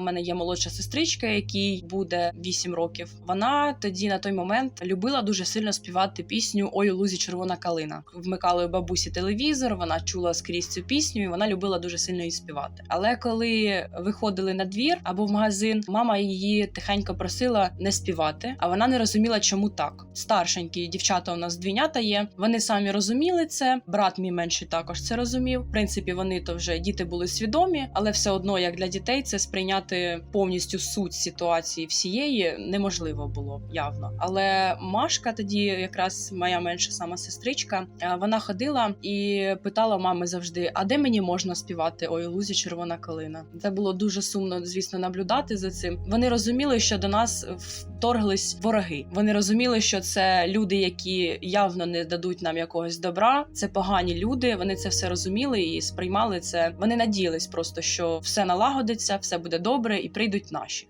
У мене є молодша сестричка, якій буде 8 років. Вона тоді на той момент любила дуже сильно співати пісню Ой у лузі червона калина. Вмикали бабусі телевізор, вона чула скрізь цю пісню, і вона любила дуже сильно її співати. Але коли виходили на двір або в магазин, мама її тихенько просила не співати, а вона не розуміла, чому так. Старшенькі дівчата у нас двійнята є. Вони самі розуміли це. Брат мій менший також це розумів. В принципі, вони то вже діти були свідомі, але все одно, як для дітей, це сприйняти повністю суть ситуації всієї неможливо було явно. Але Машка тоді, якраз моя менша сама сестричка, е, вона ходила і питала мами завжди: а де мені можна співати Ой, лузі червона калина? Це було дуже сумно, звісно, наблюдати за цим. Вони розуміли, що до нас вторглись вороги. Вони розуміли, що це люди, які явно не дадуть нам якогось добра. Це погані люди. Вони це все розуміли і сприймали це. Вони надіялись просто, що все налагодиться, все буде добре, і прийдуть наші.